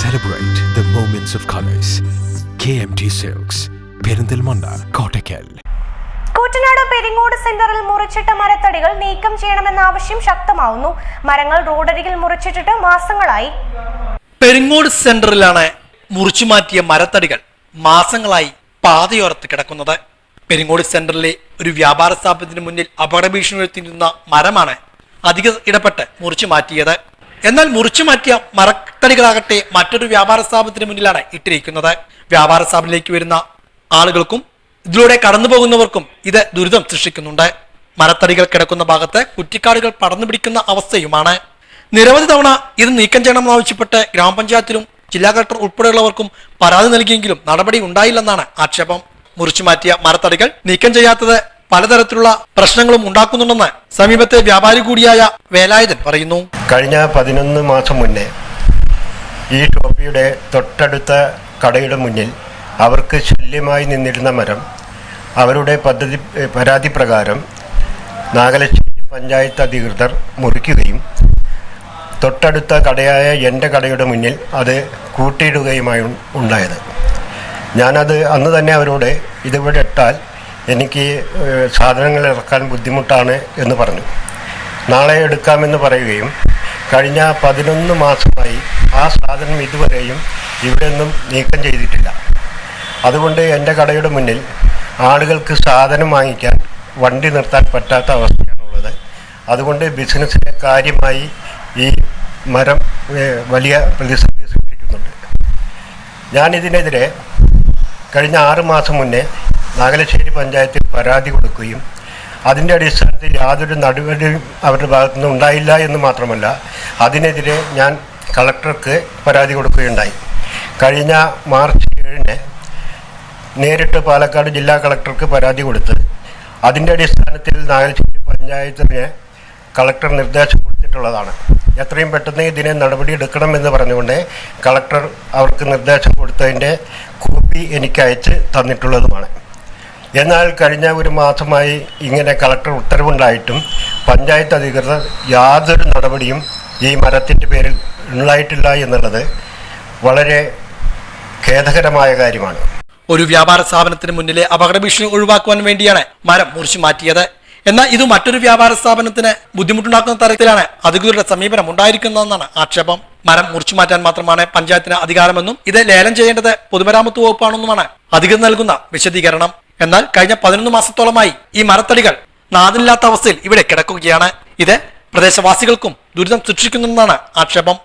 Celebrate of colours K M T silks Perinthalmanna Kottakkal. Koottanad Peringode സെന്ററിൽ മുറിച്ചിട്ട മരത്തടികൾ നീക്കം ചെയ്യണമെന്ന ആവശ്യം ശക്തമാവുന്നു. മരങ്ങൾ റോഡരികിൽ മുറിച്ചിട്ടിട്ട് മാസങ്ങളായി. പെരിങ്ങോട് സെന്ററിലാണ് മുറിച്ചു മാറ്റിയ മരത്തടികൾ മാസങ്ങളായി പാതയോരത്ത് കിടക്കുന്നത്. പെരിങ്ങോട് സെന്ററിലെ ഒരു വ്യാപാര സ്ഥാപനത്തിന് മുന്നിൽ അപകട ഭീഷണി ഉയർത്തിയിരുന്ന മരമാണ് അധിക ഇടപെട്ട് മുറിച്ചു മാറ്റിയത്. എന്നാൽ മുറിച്ചു മാറ്റിയ മരത്തടികളാകട്ടെ മറ്റൊരു വ്യാപാര സ്ഥാപനത്തിന് മുന്നിലാണ് ഇട്ടിരിക്കുന്നത്. വ്യാപാര സ്ഥാപനത്തിലേക്ക് വരുന്ന ആളുകൾക്കും ഇതിലൂടെ കടന്നുപോകുന്നവർക്കും ഇത് ദുരിതം സൃഷ്ടിക്കുന്നുണ്ട്. മരത്തടികൾ കിടക്കുന്ന ഭാഗത്ത് കുറ്റിക്കാടുകൾ പടർന്നു പിടിക്കുന്ന അവസ്ഥയുമാണ്. നിരവധി തവണ ഇത് നീക്കം ചെയ്യണമെന്നാവശ്യപ്പെട്ട് ഗ്രാമപഞ്ചായത്തിലും ജില്ലാ കളക്ടർ ഉൾപ്പെടെയുള്ളവർക്കും പരാതി നൽകിയെങ്കിലും നടപടി ഉണ്ടായില്ലെന്നാണ് ആക്ഷേപം. മുറിച്ചു മാറ്റിയ മരത്തടികൾ നീക്കം ചെയ്യാത്തത് പലതരത്തിലുള്ള പ്രശ്നങ്ങളും ഉണ്ടാക്കുന്നുണ്ടെന്ന് സമീപത്തെ വ്യാപാരി കൂടിയായ വേലായുധൻ പറയുന്നു. കഴിഞ്ഞ പതിനൊന്ന് മാസം മുന്നേ ഈ ടോപ്പിയുടെ തൊട്ടടുത്ത കടയുടെ മുന്നിൽ അവർക്ക് ശല്യമായി നിന്നിരുന്ന മരം അവരുടെ പദ്ധതി പരാതി പ്രകാരം നാഗലശ്ശേരി പഞ്ചായത്ത് അധികൃതർ മുറിക്കുകയും തൊട്ടടുത്ത കടയായ എന്റെ കടയുടെ മുന്നിൽ അത് കൂട്ടിയിടുകയുമായി ഉണ്ടായത്. ഞാനത് അന്ന് തന്നെ അവരോട് ഇതിവിടെ ഇട്ടാൽ എനിക്ക് സാധനങ്ങൾ ഇറക്കാൻ ബുദ്ധിമുട്ടാണ് എന്ന് പറഞ്ഞു. നാളെ എടുക്കാമെന്ന് പറയുകയും കഴിഞ്ഞ പതിനൊന്ന് മാസമായി ആ സാധനം ഇതുവരെയും ഇവിടെ ഒന്നും നീക്കം ചെയ്തിട്ടില്ല. അതുകൊണ്ട് എന്റെ കടയുടെ മുന്നിൽ ആളുകൾക്ക് സാധനം വാങ്ങിക്കാൻ വണ്ടി നിർത്താൻ പറ്റാത്ത അവസ്ഥയാണുള്ളത്. അതുകൊണ്ട് ബിസിനസ്സിന് കാര്യമായി ഈ മരം വലിയ പ്രതിസന്ധി സൃഷ്ടിക്കുന്നുണ്ട്. ഞാനിതിനെതിരെ കഴിഞ്ഞ ആറ് മാസം മുന്നേ നാഗലശ്ശേരി പഞ്ചായത്തിൽ പരാതി കൊടുക്കുകയും അതിന്റെ അടിസ്ഥാനത്തിൽ യാതൊരു നടപടിയും അവരുടെ ഭാഗത്തു നിന്ന് ഉണ്ടായില്ല എന്ന് മാത്രമല്ല അതിനെതിരെ ഞാൻ കളക്ടർക്ക് പരാതി കൊടുക്കുകയുണ്ടായി. കഴിഞ്ഞ മാർച്ച് ഏഴിന് നേരിട്ട് പാലക്കാട് ജില്ലാ കളക്ടർക്ക് പരാതി കൊടുത്ത് അതിന്റെ അടിസ്ഥാനത്തിൽ നാഗലശ്ശേരി പഞ്ചായത്തിന് കളക്ടർ നിർദ്ദേശം കൊടുത്തിട്ടുള്ളതാണ്. എത്രയും പെട്ടെന്ന് ഇതിനെ നടപടി എടുക്കണമെന്ന് പറഞ്ഞുകൊണ്ട് കളക്ടർ അവർക്ക് നിർദ്ദേശം കൊടുത്തതിന്റെ കോപ്പി എനിക്ക് അയച്ച് തന്നിട്ടുള്ളതുമാണ്. എന്നാൽ കഴിഞ്ഞ ഒരു മാസമായി ഇങ്ങനെ കളക്ടർ ഉത്തരവുണ്ടായിട്ടും പഞ്ചായത്ത് അധികൃതർ യാതൊരു നടപടിയും ഈ മരത്തിന്റെ പേരിൽ ഉണ്ടായിട്ടില്ല എന്നുള്ളത് വളരെ ഖേദകരമായ കാര്യമാണ്. ഒരു വ്യാപാര സ്ഥാപനത്തിന് മുന്നിലെ അപകട ഭീഷണി ഒഴിവാക്കുവാൻ വേണ്ടിയാണ് മരം മുറിച്ചു മാറ്റിയത്. എന്നാൽ ഇത് മറ്റൊരു വ്യാപാര സ്ഥാപനത്തിന് ബുദ്ധിമുട്ടുണ്ടാക്കുന്ന തരത്തിലാണ് അധികൃതരുടെ സമീപനം ഉണ്ടായിരിക്കുന്നതെന്നാണ് ആക്ഷേപം. മരം മുറിച്ചു മാറ്റാൻ മാത്രമാണ് പഞ്ചായത്തിന് അധികാരമെന്നും ഇത് ലേലം ചെയ്യേണ്ടത് പൊതുമരാമത്ത് വകുപ്പാണെന്നുമാണ് അധികൃതർ നൽകുന്ന വിശദീകരണം. എന്നാൽ കഴിഞ്ഞ പതിനൊന്ന് മാസത്തോളമായി ഈ മരത്തടികൾ നാദില്ലാത്ത അവസ്ഥയിൽ ഇവിടെ കിടക്കുകയാണ്. ഇത് പ്രദേശവാസികൾക്കും ദുരിതം സൃഷ്ടിക്കുന്നെന്നാണ് ആക്ഷേപം.